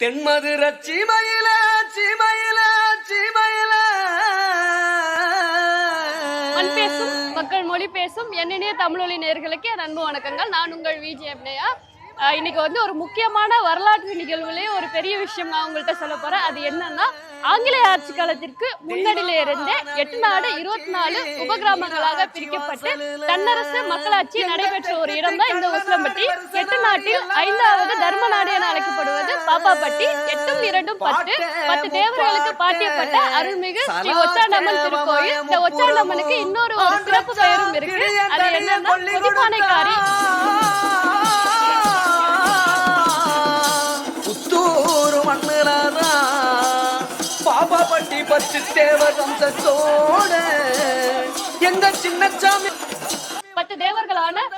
தென்மதுர சீமையில சீமையில சீமையில. பேசும் மக்கள் மொழி பேசும் என்னினிய தமிழொலி நேர்களுக்கு என் அன்பு வணக்கங்கள். நான் உங்கள் விஜய் அப்னேயா இன்னைக்கு வந்து ஒரு முக்கியமான வரலாற்று நிகழ்வுலேயே ஒரு பெரிய விஷயம் நான் உங்கள்கிட்ட சொல்ல போறேன். அது என்னன்னா ஆங்கிலேய ஆட்சி காலத்திற்கு முன்னாடியில இருந்தே எட்டு நாடு இருபத்தி நாலு உபகிராமங்களாக பிரிக்கப்பட்டு தன்னரசு மக்களாட்சி நடைபெற்ற ஒரு இடம் தான் இந்த உசிலம்பட்டி. எட்டு நாட்டில் ஐந்தாவது தர்ம நாடு என அழைக்கப்படுவது பாப்பாப்பட்டி. எட்டும் இரண்டும் பத்து பத்து தேவர்களுக்கு பாட்டியப்பட்ட அருள்மிகு ஸ்ரீ ஒச்சாண்டம்மன் திருக்கோயில். இந்த ஒச்சாண்டம்மனுக்கு இன்னொரு ஒரு சிறப்பு பெயரும் இருக்கு. அது என்னன்னா புதுப்பானைக்காரி. புத்தூர் பாபா பாப்பாப்பட்டி பத்து தேவ வம்சத்தோட எங்க சின்னச்சாமி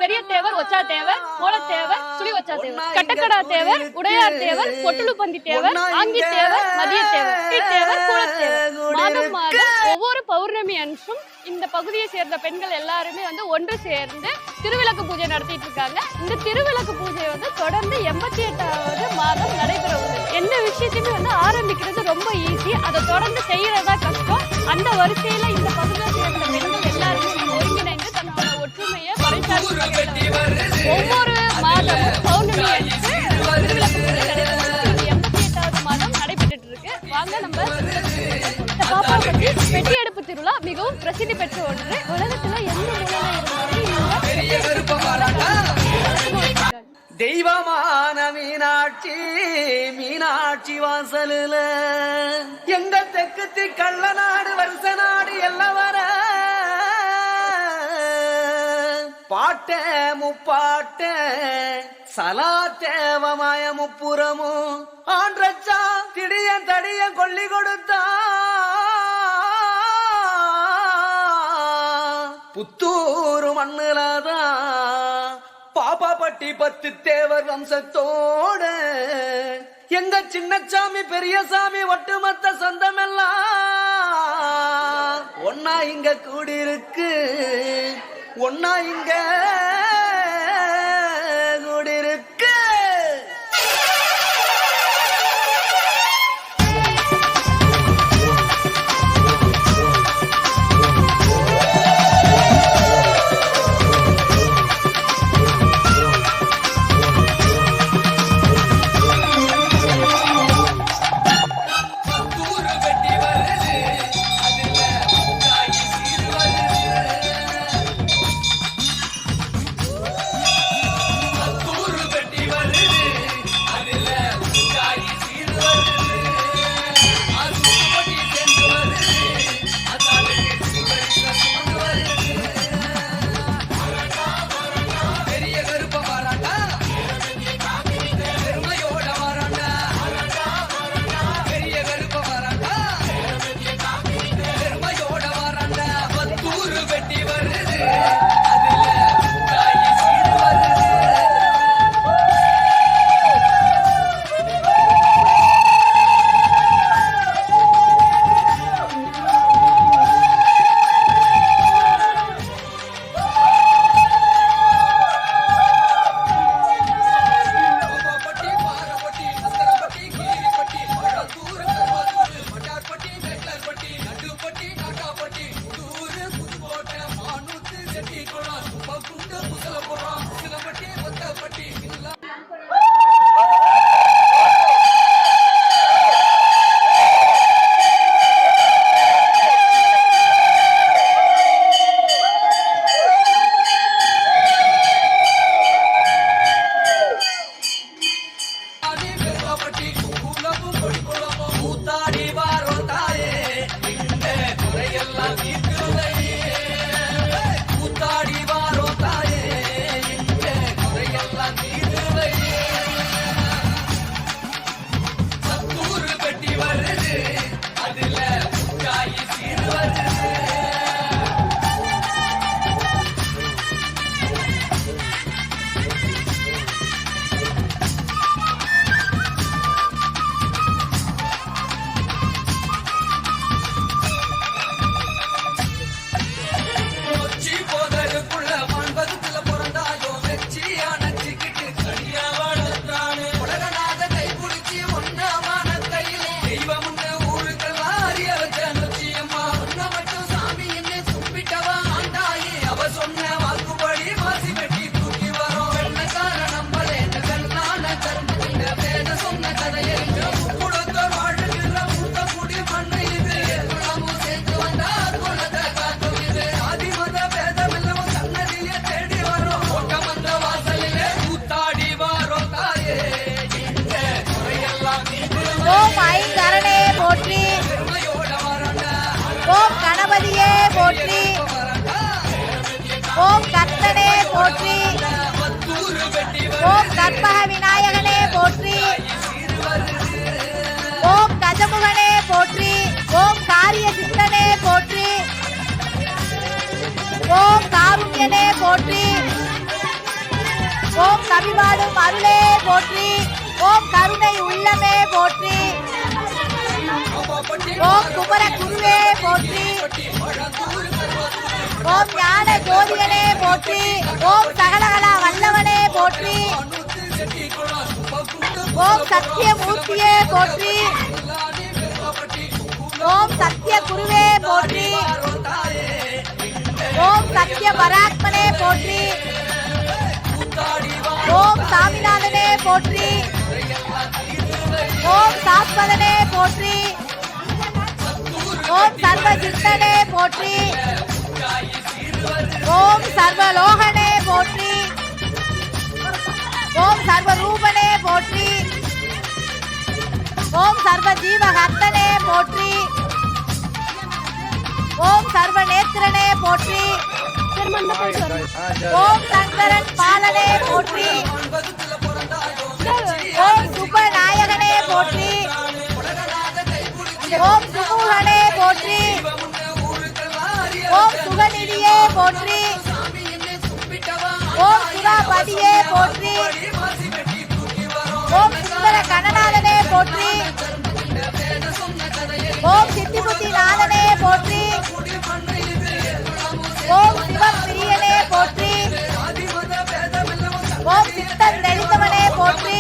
பெரிய தேவர் ஒச்சா தேவர் மூலத்தேவர் சுழி ஒச்சா தேவர் கட்டக்கடா தேவர் உடையார் தேவர் பொட்டுலுப்பந்தி தேவர் ஆங்கி தேவர் மதிய தேவர் தேவர் கூலத்தேவர் மாதம் மாதம் ஒவ்வொரு பௌர்ணமி அன்றும் இந்த பகுதியை சேர்ந்த பெண்கள் எல்லாருமே வந்து ஒன்று சேர்ந்து திருவிளக்கு பூஜை நடத்திட்டு இருக்காங்க. இந்த திருவிளக்கு பூஜை வந்து தொடர்ந்து எண்பத்தி எட்டாவது மாதம் நடைபெற உள்ளது. எந்த விஷயத்தையுமே வந்து ஆரம்பிக்கிறது ரொம்ப ஈஸி அதை தொடர்ந்து செய்யறதா கஷ்டம். அந்த வரிசையில இந்த பகுதியை சேர்ந்த பெண்கள் எல்லாருமே தன்னோட பறைசாற்றி ஒவ்வொரு மாதமும் பௌர்ணமி அன்று திருவிளக்கு எண்பத்தி எட்டாவது மாதம் நடைபெற்றுட்டு இருக்கு வாங்க நம்ம இந்த பாப்பாப்பட்டி பெட்டி எடுப்பு திருவிழா மிகவும் பிரசித்தி பெற்ற ஒன்று. உலகத்துல எந்த மூலையில இருந்தாலும் தெய்வமான மீனாட்சி மீனாட்சி வாசலுல. எங்க தெற்கு கள்ள நாடு வருஷ நாடு எல்லாம் வர பாட்ட முப்பாட்ட சலா தேவமாய முப்புறமும் ஆன்றச்சா திடிய தடிய கொல்லி கொடுத்தா. புத்தூர் பாப்பா பாப்பாப்பட்டி பத்து தேவர் வம்சத்தோட. எங்க சின்னச்சாமி பெரியசாமி ஒட்டுமொத்த சொந்தமெல்லாம் ஒன்னா இங்க கூடியிருக்கு. ஒன்னா இங்க சூரியனே போற்றி. ஓம் கவிபாடும் அருளே போற்றி. ஓம் கருணை உள்ளமே போற்றி. ஓம் குமர குருவே போற்றி. ஓம் ஞான ஜோதியனே போற்றி. ஓம் சகலகலா வல்லவனே போற்றி. ஓம் சத்திய மூர்த்தியே போற்றி. ஓம் சத்திய குருவே போற்றி. ஓம் சத்ய பராத்மனே போற்றி. ஓம் சாமிநாதனே போற்றி. ஓம் சாஸ்வதனே போற்றி. ஓம் சர்வசித்தனே போற்றி. ஓம் சர்வலோகனே போற்றி. ஓம் சர்வரூபனே போற்றி. ஓம் சர்வ ஜீவகர்த்தனே போற்றி. ஓம் சர்வ நேத்திரனே போற்றி. ஓம் சங்கரன் பாலனே போற்றி. ஓம் சுபநாயகனே போற்றி. ஓம் சுமூகனே போற்றி. ஓம் சுகநிதியே போற்றி. ஓம் சுராபதியே போற்றி. ஓம் சுந்தர கணநாதனே போற்றி. ஓம் சித்தி புத்தி நாதனே போற்றி. ஓம் சிவப்பிரியனே போற்றி. ஓம் சித்தன் நெளிந்தவனே போற்றி.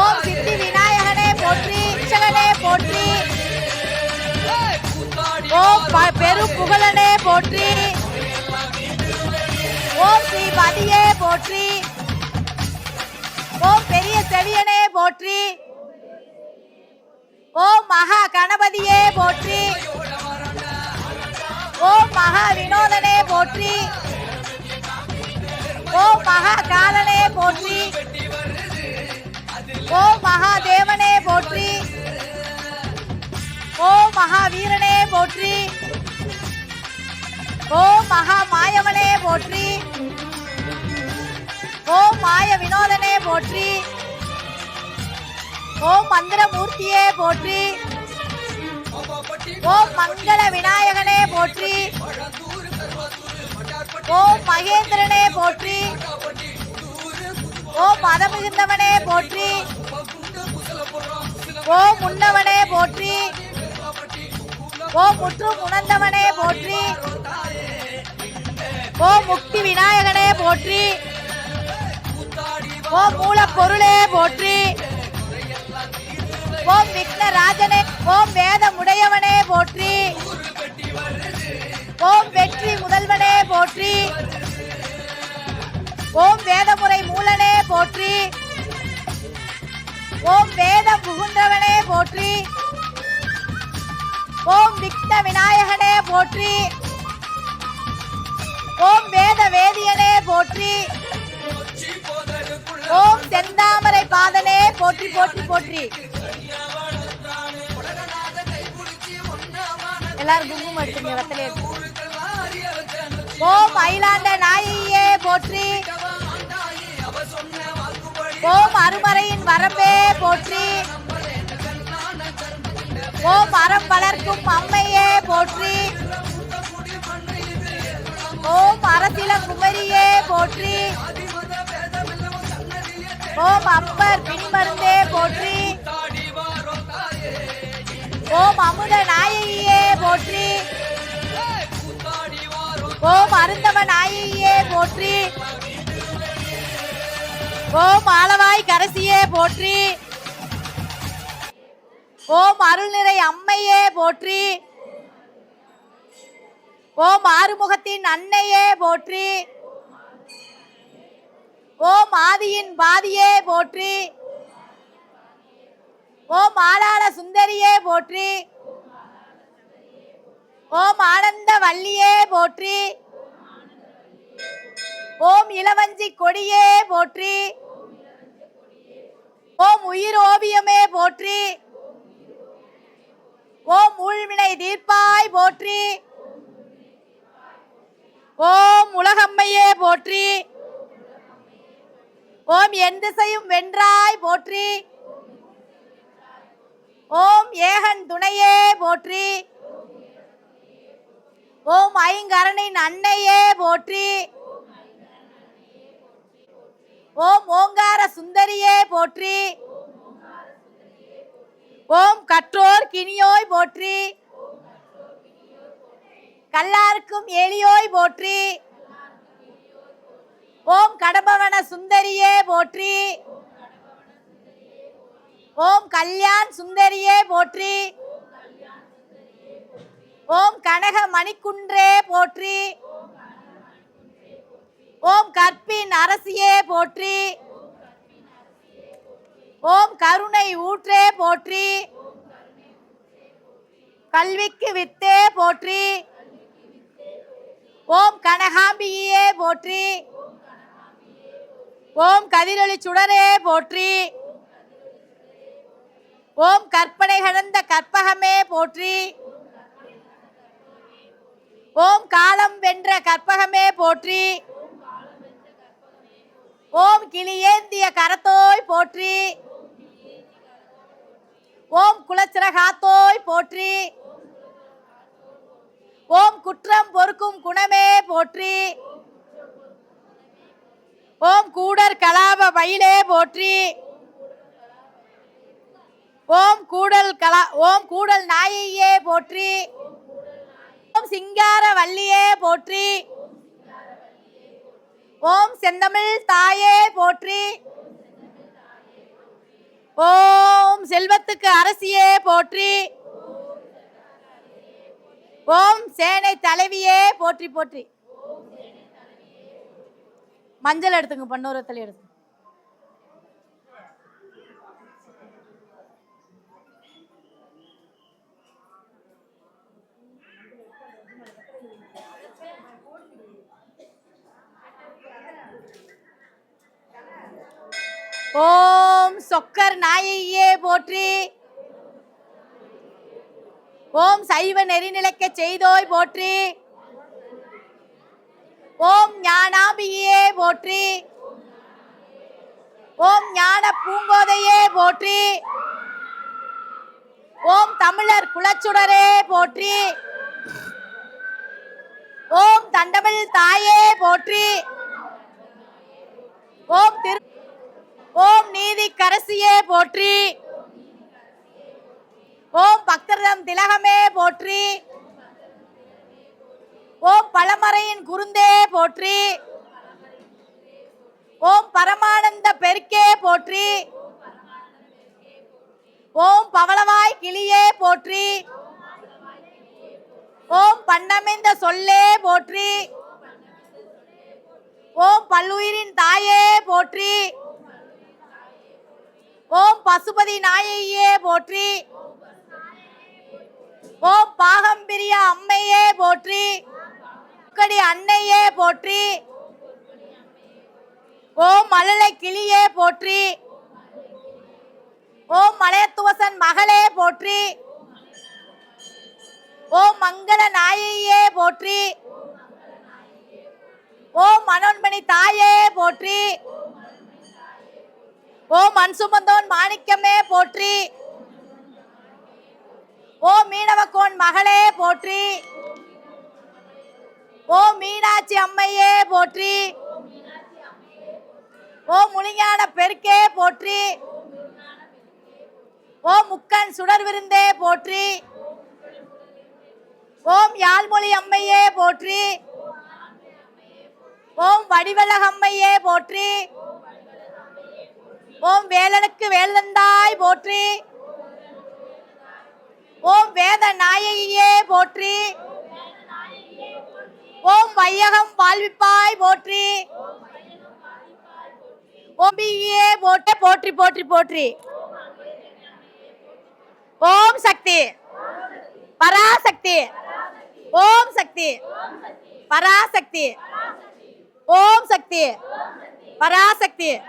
ஓம் சித்தி விநாயகனே போற்றி. இச்சகனே போற்றி. ஓம் பெரு புகழனே போற்றி. ஓம் ஸ்ரீ பதியே போற்றி. ஓம் பெரிய செவியனே போற்றி. ஓம் மகா கணபதியே போற்றி. ஓம் மகா வினோதனே போற்றி. ஓம் மகா காலனே போற்றி. ஓம் மகா தேவனே போற்றி. ஓம் மகாவீரனே போற்றி. ஓம் மகா மாயவனே போற்றி. ஓம் மாய வினோதனே போற்றி. ஓம் மந்திரமூர்த்தியே போற்றி. ஓம் மங்கள விநாயகனே போற்றி. ஓம் மகேந்திரனே போற்றி. ஓம் மதமிகுந்தவனே போற்றி. ஓம் உண்ணவனே போற்றி. ஓம் முற்றும் உணர்ந்தவனே போற்றி. ஓம் முக்தி விநாயகனே போற்றி. ஓம் மூலப்பொருளே போற்றி. ஓம் விக்னராஜனே ஓம் வேத முடையவனே போற்றி. ஓம் வெற்றி முதல்வனே போற்றி. ஓம் வேதமுறை மூலனே போற்றி. ஓம் வேத புகுந்தவனே போற்றி. ஓம் விக்ன விநாயகனே போற்றி. ஓம் வேத வேதியனே போற்றி. ஓம் செந்தாமரை பாதனே போற்றி போற்றி போற்றி. எல்லாரும் குங்குமம் எடுத்துங்க வெத்தலை ஓம் அயிலாந்த நாயையே போற்றி. ஓம் அருமறையின் வரம்பே போற்றி. ஓம் மரம் வளர்க்கும் அம்மையே போற்றி. ஓம் அரசில குமரியே போற்றி. ஓம் அப்பர் பின்மருந்தே போற்றி. ஓம் அமுத நாயகியே போற்றி. ஓம் அருந்தவ நாயையே போற்றி. ஓம் ஆலவாய் கரசியே போற்றி. ஓம் அருள்நிறை அம்மையே போற்றி. ஓம் ஆறுமுகத்தின் அன்னையே போற்றி. ஓம் ஆதியின் பாதியே போற்றி. ஓம் ஆளாள சுந்தரியே போற்றி. ஓம் ஆனந்த வள்ளியே போற்றி. ஓம் இளவஞ்சி கொடியே போற்றி. ஓம் உயிர் ஓவியமே போற்றி. ஓம் ஊழ்வினை தீர்ப்பாய் போற்றி. ஓம் உலகம்மையே போற்றி. ஓம் என் திசையும் வென்றாய் போற்றி. ஓம் ஏகன் துணையே போற்றி. ஓம் ஐங்கரனின் அன்னையே போற்றி. ஓம் ஓங்கார சுந்தரியே போற்றி. ஓம் கற்றோர் கினியோய் போற்றி. கல்லாருக்கும் எளியோய் போற்றி. ஓம் கடம்பவன சுந்தரியே போற்றி. ஓம் கல்யாண் சுந்தரியே போற்றி. ஓம் கனக மணிக்குன்றே போற்றி. ஓம் கற்பின் அரசியே போற்றி. ஓம் கருணை ஊற்றே போற்றி. கல்விக்கு வித்தே போற்றி. ஓம் கனகாம்பியே போற்றி. ஓம் கதிரொளி சுடரே போற்றி. ஓம் கற்பனை கடந்த கற்பகமே போற்றி. ஓம் காலம் வென்ற கற்பகமே போற்றி. ஓம் கிளியேந்திய கரத்தோய் போற்றி. ஓம் குலச்சிறகாத்தோய் போற்றி. ஓம் குற்றம் பொறுக்கும் குணமே போற்றி. ஓம் கூடர் கலாப மயிலே போற்றி. ஓம் கூடல் கலா ஓம் கூடல் நாயையே போற்றி. ஓம் சிங்கார வள்ளியே போற்றி. ஓம் செந்தமிழ் தாயே போற்றி. ஓம் செல்வத்துக்கு அரசியே போற்றி. ஓம் சேனை தலைவியே போற்றி போற்றி. மஞ்சள் எடுத்துங்க பன்னூரத்தில் எடுத்து ஓம் சொக்கர் நாயையே போற்றி. ஓம் சைவ நெறிநிலைக்க செய்தோய் போற்றி. ஓம் ஞானாம்பியே போற்றி. ஓம் ஞான பூங்கோதையே போற்றி. ஓம் தமிழர் குலச்சுடரே போற்றி. ஓம் தண்டமிழ் தாயே போற்றி. ஓம் திரு ஓம் நீதி கரசியே போற்றி. ஓம் பக்தர்தம் திலகமே போற்றி. ஓம் பழமறையின் குருந்தே போற்றி. ஓம் பரமானந்த பெருக்கே போற்றி. ஓம் பவளவாய் கிளியே போற்றி. ஓம் பண்ணமைந்த சொல்லே போற்றி. ஓம் பல்லுயிரின் தாயே போற்றி. ஓம் பசுபதி நாயையே போற்றி. ஓம் பாகம்பிரிய அம்மையே போற்றி. முக்கடி அன்னையே போற்றி. ஓம் மழலை கிளியே போற்றி. ஓம் மலையத்துவசன் மகளே போற்றி. ஓம் மங்கள நாயையே போற்றி. ஓம் மனோன்மணி தாயே போற்றி. ஓம் மண் சுமந்தோன் மாணிக்கமே போற்றி. ஓம் மீனவக்கோன் மகளே போற்றி. ஓம் மீனாட்சி அம்மையே போற்றி. ஓம் முனிஞான பெருக்கே போற்றி. ஓ முக்கன் சுடர் விருந்தே போற்றி. ஓம் யாழ்மொழி அம்மையே போற்றி. ஓம் வடிவலகம்மையே போற்றி. ஓம் வேலனுக்கு வேலந்தாய் போற்றி. ஓம் வேத நாயகியே போற்றி. ஓம் வையகம் வாழ்விப்பாய் போற்றி. ஓம்பியே போட்டு போற்றி போற்றி போற்றி போற்றி. ஓம் சக்தி. பராசக்தி. ஓம் சக்தி. பராசக்தி. ஓம் சக்தி. பராசக்தி.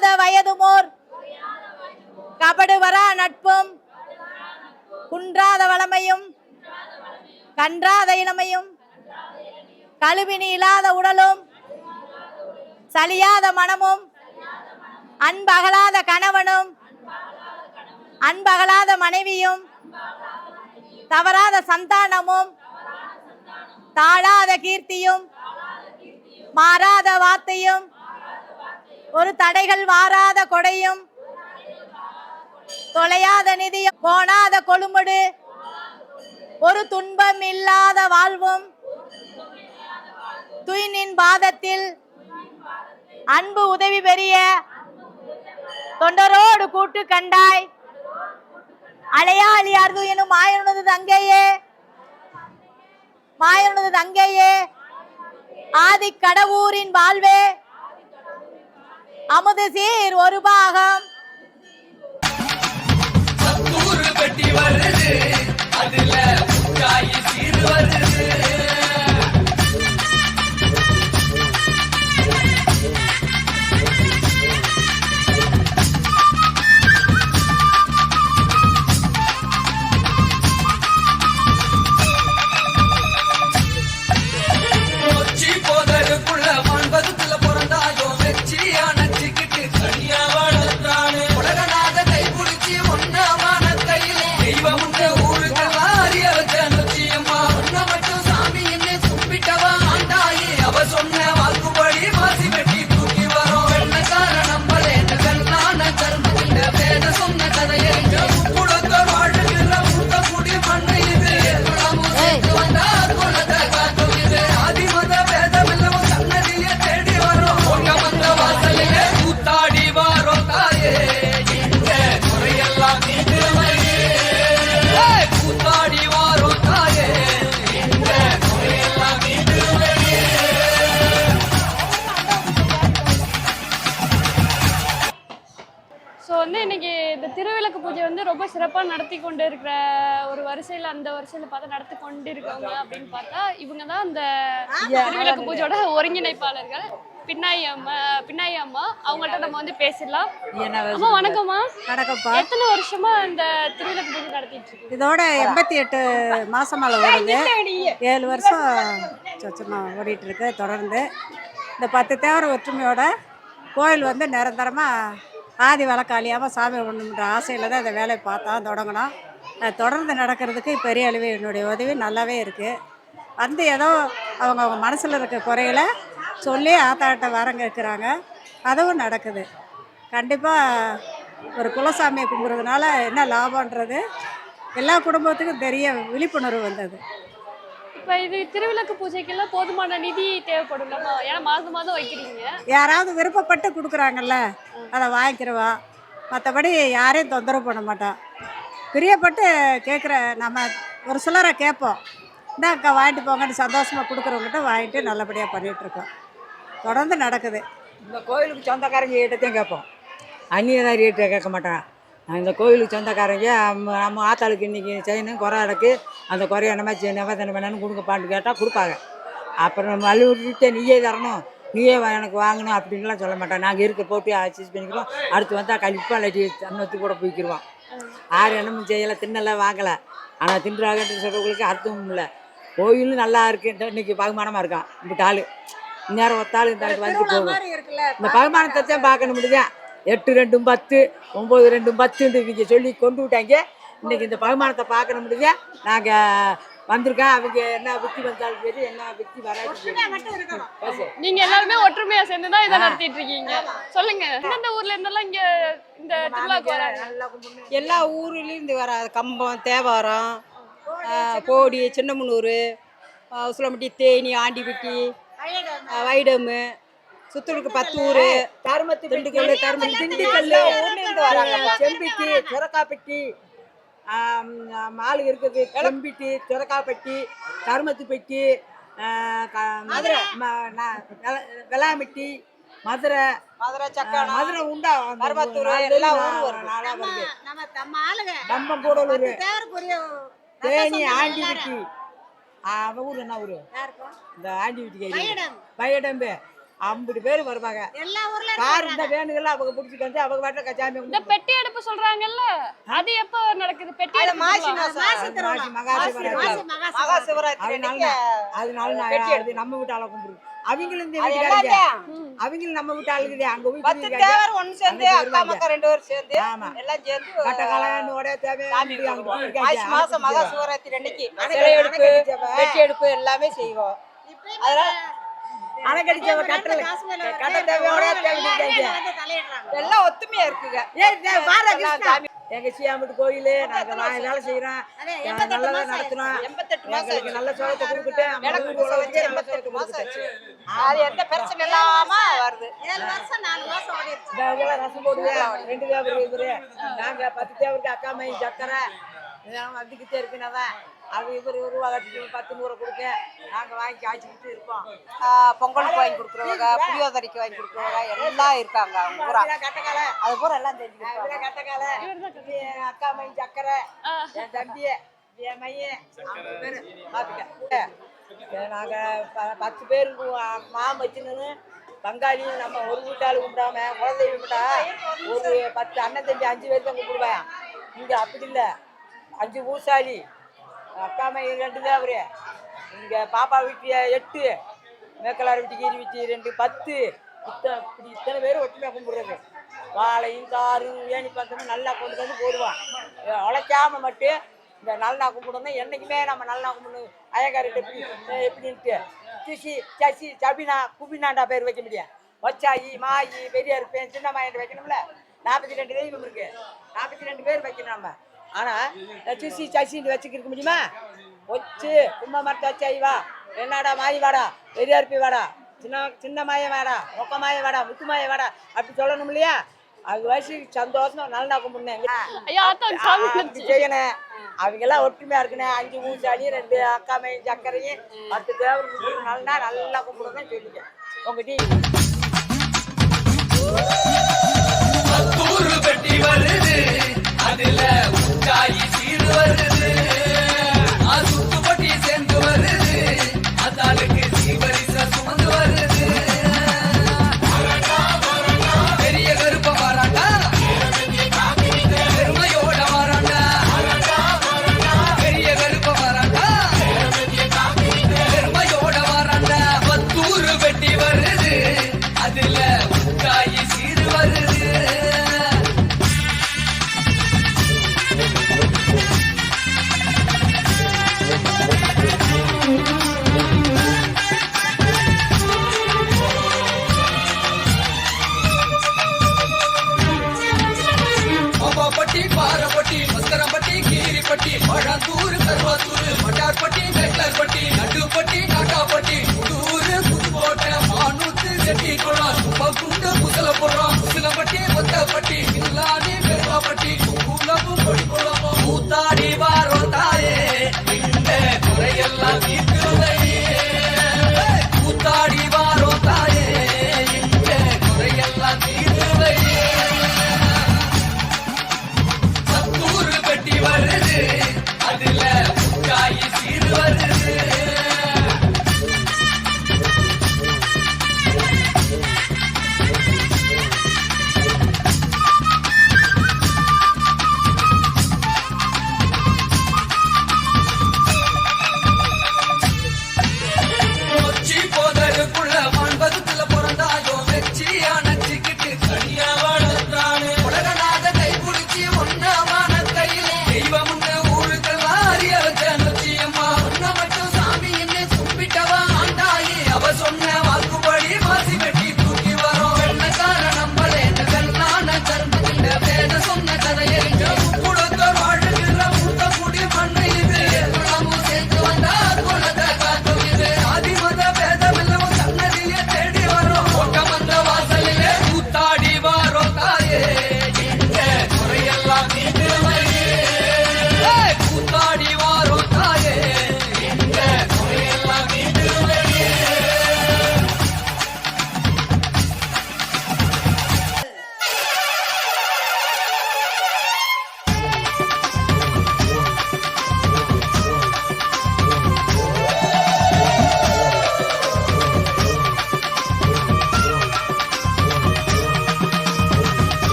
வயதுமோர். கபடுவரா நட்பும். குன்றாத வளமையும். கன்றாத இளமையும். கழுவினி இல்லாத உடலும். சலியாத மனமும். அன்பகலாத கணவனும். அன்பகலாத மனைவியும். தவறாத சந்தானமும். தாழாத கீர்த்தியும். மாறாத வார்த்தையும். ஒரு தடைகள் வாராத கொடையும் தொலையாத நிதியும் போனாத கொழும்படு ஒரு துன்பம் இல்லாத வாழ்வும் துயினின் பாதத்தில் அன்பு உதவி பெரிய தொண்டரோடு கூட்டு கண்டாய். அலையாளி அருது எனும் மாயனுனது தங்கையே மாயனுனது தங்கையே ஆதி கடவுரின் வாழ்வே அமுது சீர் ஒரு பாகம். வருது. அதுல சீர் வருது. ரொம்ப சிறப்பாக நடத்தி கொண்டு இருக்கிற ஒரு வரிசையில் அந்த வரிசையில் பார்த்தா நடத்தி கொண்டு இருக்கவங்க அப்படின்னு பார்த்தா இவங்க தான் அந்த திருவிளக்கு பூஜையோட ஒருங்கிணைப்பாளர்கள். பின்னாயி அம்மா பின்னாயி அம்மா அவங்கள்ட்ட நம்ம வந்து பேசிடலாம். அம்மா வணக்கம்மா. வணக்கம்ப்பா. எத்தனை வருஷமா இந்த திருவிளக்கு பூஜை நடத்திட்டு இருக்கீங்க இதோட எண்பத்தி எட்டு மாசமால ஓடுது ஏழு வருஷம் சொச்சமா ஓடிட்டு இருக்கு தொடர்ந்து. இந்த பத்து தேவர ஒற்றுமையோட கோயில் வந்து நிரந்தரமாக ஆதி விளக்காளியாமல் சாமி ஒன்றுன்ற ஆசையில் தான் இந்த வேலையை பார்த்தா தொடங்கினோம். தொடர்ந்து நடக்கிறதுக்கு பெரிய அளவு என்னுடைய உதவி நல்லாவே இருக்குது வந்து ஏதோ அவங்க அவங்க மனசில் இருக்க குறையில சொல்லி ஆத்தாட்ட வரங்க இருக்கிறாங்க அதுவும் நடக்குது. கண்டிப்பாக ஒரு குலசாமியை கும்பிட்றதுனால என்ன லாபன்றது எல்லா குடும்பத்துக்கும் தெரிய விழிப்புணர்வு வந்தது. இப்போ இது திருவிளக்கு பூஜைக்கெல்லாம் போதுமான நிதி தேவைப்படும்லம்மா ஏன்னா மாதம் மாதம் வைக்கிறீங்க. யாராவது விருப்பப்பட்டு கொடுக்குறாங்கல்ல அதை வாங்கிக்கிறவா. மற்றபடி யாரையும் தொந்தரவு பண்ண மாட்டோம் பிரியப்பட்டு கேட்குற நம்ம ஒரு சிலரை கேட்போம். இந்தாக்கா வாங்கிட்டு போங்கன்னு சந்தோஷமாக கொடுக்குறவங்ககிட்ட வாங்கிட்டு நல்லபடியாக பண்ணிகிட்ருக்கோம் தொடர்ந்து நடக்குது. இந்த கோயிலுக்கு சொந்தக்காரங்க கிட்டத்தையும் கேட்போம். அந்நியதாரிகிட்ட கேட்க மாட்டேன். இந்த கோயிலுக்கு சொந்தக்காரங்க நம்ம நம்ம ஆத்தாளுக்கு இன்றைக்கி செய்யணும் குறை அடக்கு அந்த குறைய என்ன மாதிரி நிவேதனை வேணும்னு கொடுங்கப்பான்னு கேட்டால் கொடுப்பாங்க. அப்புறம் அழுவிட்டு நீயே தரணும் நீயே எனக்கு வாங்கணும் அப்படின்லாம் சொல்ல மாட்டேன் நாங்கள் இருக்க போட்டு அட்ஜஸ்ட் பண்ணிக்கிறோம். அடுத்து வந்தால் கழிப்பாக இல்லாட்டி தன்னத்து கூட போய்க்கிடுவோம் யார் என்னமும் செய்யலை தின்னலை வாங்கலை. ஆனால் தின்றாங்கன்னு சொல்கிறவங்களுக்கு அர்த்தமும் இல்லை. கோயிலும் நல்லா இருக்கு. இன்னைக்கு பகுமானமாக இருக்கான். இப்படி ஆள். இந்நேரம் ஒத்தாள் இந்த வந்து போகும். இந்த பகுமானத்தை தான் பார்க்கணும் முடியுதா எட்டு ரெண்டும் பத்து ஒம்பது ரெண்டும் பத்துன்னு இவங்க சொல்லி கொண்டு விட்டாங்க. இன்னைக்கு இந்த பகுமானத்தை பார்க்கணும் முடியுதா நாங்கள் வந்திருக்கோம். அவங்க என்ன புத்தி வந்தாலும் சரி என்ன புத்தி வராது சரி. பேசு. நீங்க எல்லாருமே ஒற்றுமையா சேர்ந்து தான் இதை நடத்திட்டு இருக்கீங்க. சொல்லுங்க எந்தெந்த ஊர்ல இருந்தெல்லாம் இங்க இந்த திருவிழாக்கு வராங்க எல்லா ஊர்லேயும் இருந்து வர கம்பம் தேவாரம் போடி சின்னமனூர் உசிலம்பட்டி தேனி ஆண்டிப்பட்டி வைடமு சுத்தூருக்கு பத்து ஊர் கருமத்து திண்டுக்கல், கருமத்து, திண்டுக்கல். செம்பிட்டி சுரக்காப்பட்டி மாலு இருக்குது. செம்பிட்டி சுரக்காப்பட்டி கருமத்துப்பட்டி மதுரை வெளாம்பட்டி மதுரை மதுரை சக்கரம் மதுரை உண்டா? கருமத்தூர் நாலு எல்லா பேரு ஊரும் வருது. கம்பம் கூடலூர் தேனி ஆண்டிவிட்டி அவ ஊர் என்ன ஊரு? இந்த ஆண்டிவிட்டி பயடம்பு ஐம்பது பேர் வருவாங்க. கார் இந்த வேணுங்கள்ல அவங்க பிடிச்சிட்டு வந்து அவங்க வாட்டில் கச்சாமி இந்த பெட்டி எடுப்பு சொல்றாங்கல்ல அது எப்போ நடக்குது? பெட்டி மாசி மகா சிவராத்திரி அதனால நான் அது நம்ம வீட்டு ஆளை கும்பிடுவோம். அவங்களும் இந்த வீட்டுக்காரங்க. அவங்களும் நம்ம வீட்டு ஆளுக்குதே அங்க போய் பத்து. தேவர் ஒண்ணு சேர்ந்து அக்கா வருவாங்க. மக்கா ரெண்டு பேரும் சேர்ந்து ஆமா. எல்லாம் சேர்ந்து கட்ட காலனோட தேவை மாசம் மகா சிவராத்திரி அன்னைக்கு. எடுப்பு எடுப்பு எல்லாமே செய்வோம். அதனால அணை கடிச்சவ கட்டல. கட்ட தேவையோட தேவைக்காங்க வந்து தலையிடுறாங்க. எல்லாம் ஒத்துமையா இருக்குங்க. எங்க சியாமட்டு கோயிலு நாங்க வேலை செய்யறோம் நல்லதா மாசம் எங்களுக்கு. நல்ல சோகத்தை கொடுத்துட்டு எண்பத்தெட்டு மாசம். ஆச்சு. அது எந்த பிரச்சனை இல்லாம வருது. ஏழு வருஷம் நாலு மாசம் ஓடிடுச்சு. ரசம் போடுவேன் ரெண்டு தேவர் இவரு. நாங்க பத்து தேவருக்கு அக்கா மை சக்கரை. இதெல்லாம் வந்துக்கிட்டே இருக்குனதான் அது இவர் கட்டி பத்து நூறு கொடுக்க நாங்க வாங்கி காய்ச்சிக்கிட்டு இருப்போம் ஆஹ் பொங்கலுக்கு வாங்கி கொடுக்குறவங்க புளியோதரைக்கு வாங்கி கொடுக்குறவங்க எல்லாம் இருக்காங்க. அவங்க பூரா. அது பூரா எல்லாம் தெரிஞ்சுக்கிட்டாங்க இதெல்லாம் கட்டக்கால அக்கா மை சக்கரை. என் தம்பி என் மையன் ஐம்பது பேரு பாத்துக்க ஏ, நாங்க ப- பத்து பேர் மாம் வச்சுன்னு பங்காளி நம்ம ஒரு வீட்டாளு கும்பிடாம குலதெய்வம் கும்பிட்டா ஒரு பத்து அண்ணன் தம்பி அஞ்சு பேர் தான் கும்பிடுவேன் இங்க அப்படி இல்லை. அஞ்சு பூசாலி அக்கா மை ரெண்டு தான் அவரு. இங்கே பாப்பா வீட்டு எட்டு மேக்கலார் வீட்டுக்கு இரு வீட்டு ரெண்டு பத்து. இத்தனை இப்படி இத்தனை பேர் ஒற்றுமையாக கும்பிடுறது. வாழையும் காரும் ஏணி பக்கமும் நல்லா கொண்டு வந்து போடுவான். உழைக்காமல் உழைக்காம மட்டும் இந்த நல்லா கும்பிடணும். என்றைக்குமே நம்ம நல்லா கும்பிடணும். அயக்காரிட்ட எப்படி எப்படின்ட்டு. சிசி சசி சபினா குபினாண்டா பேர் வைக்க முடியும். வச்சாயி மாயி பெரிய இருப்பேன் சின்ன மாயிட்டு வைக்கணும்ல? நாற்பத்தி ரெண்டு தெய்வம் இருக்கு. நாற்பத்தி ரெண்டு பேர் வைக்கணும் நம்ம. ஆனா இந்த சுசி சசின்னு வச்சுக்கிருக்க முடியுமா? வச்சு கும்ப மரத்தை வச்சாயி வா என்னடா மாயி வாடா? பெரிய இருப்பி வாடா? சின்ன சின்ன மாய வாடா? மொக்க மாய வாடா? முத்து மாய வாடா? அப்படி சொல்லணும் இல்லையா? அது வயசு சந்தோஷம் நல்லா கும்பிடுனேன். ஐயா ஆத்தா சாமி அப்படி செய்யணும். அவங்க எல்லாம் ஒற்றுமையா இருக்கணும். அஞ்சு ஊசாலி ரெண்டு அக்காமையும் சக்கரையும் பத்து தேவர் நல்லா நல்லா கும்பிடணும் சொல்லிக்க உங்க டீ அதுல குறையெல்லாம் தீர்க்கிறதே